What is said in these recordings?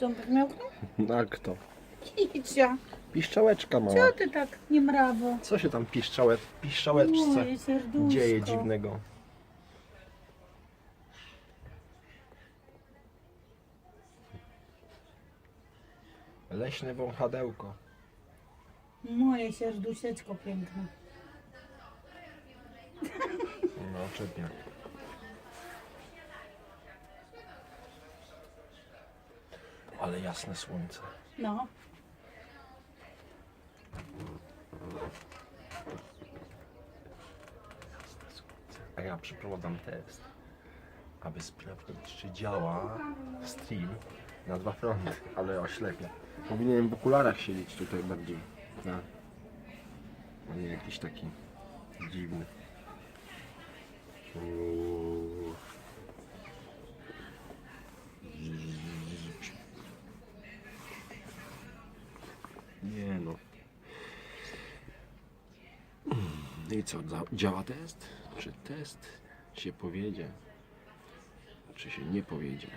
Ząbek miałknął? No a kto? Kicia. Piszczałeczka mała. Co ty tak nie mrawo? Co się tam piszczałe, piszczałeczce Moje serduszko. dzieje dziwnego? Leśne wąchadełko. Moje serduszeczko piękne. Ale jasne słońce. No. Jasne słońce. A ja przeprowadzam test, aby sprawdzić, czy działa stream na dwa fronty, ale oślepia. Powinienem w okularach siedzieć tutaj bardziej. Tak. A nie jakiś taki dziwny. Nie no. I co, działa test? Czy test się powiedzie? Czy się nie powiedzie?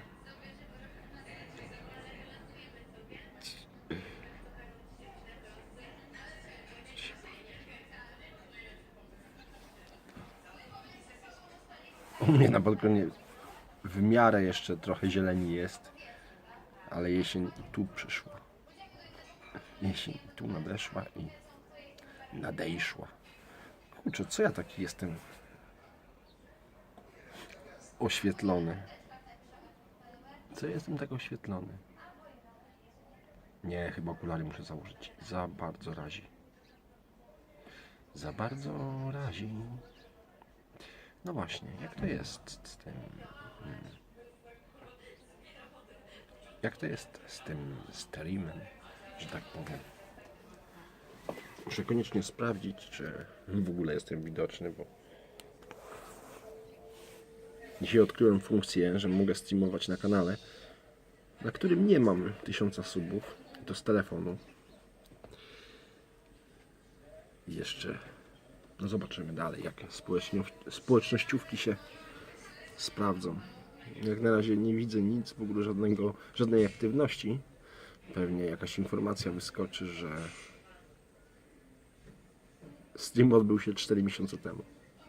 U mnie na balkonie w miarę jeszcze trochę zieleni jest, ale jesień tu przyszła. Jesień tu nadeszła i nadejszła. Kurczę, co ja taki jestem oświetlony? Co ja jestem tak oświetlony? Nie, chyba okulary muszę założyć. Za bardzo razi. Za bardzo razi. No właśnie, jak to jest z tym... mm, Jak to jest z tym streamem, że tak powiem? Muszę koniecznie sprawdzić, czy w ogóle jestem widoczny, bo dzisiaj odkryłem funkcję, że mogę streamować na kanale, na którym nie mam tysiąca subów, to z telefonu. I jeszcze no zobaczymy dalej, jak społeczno- społecznościówki się sprawdzą. Jak na razie nie widzę nic, w ogóle żadnego, żadnej aktywności. Pewnie jakaś informacja wyskoczy, że stream odbył się 4 miesiące temu.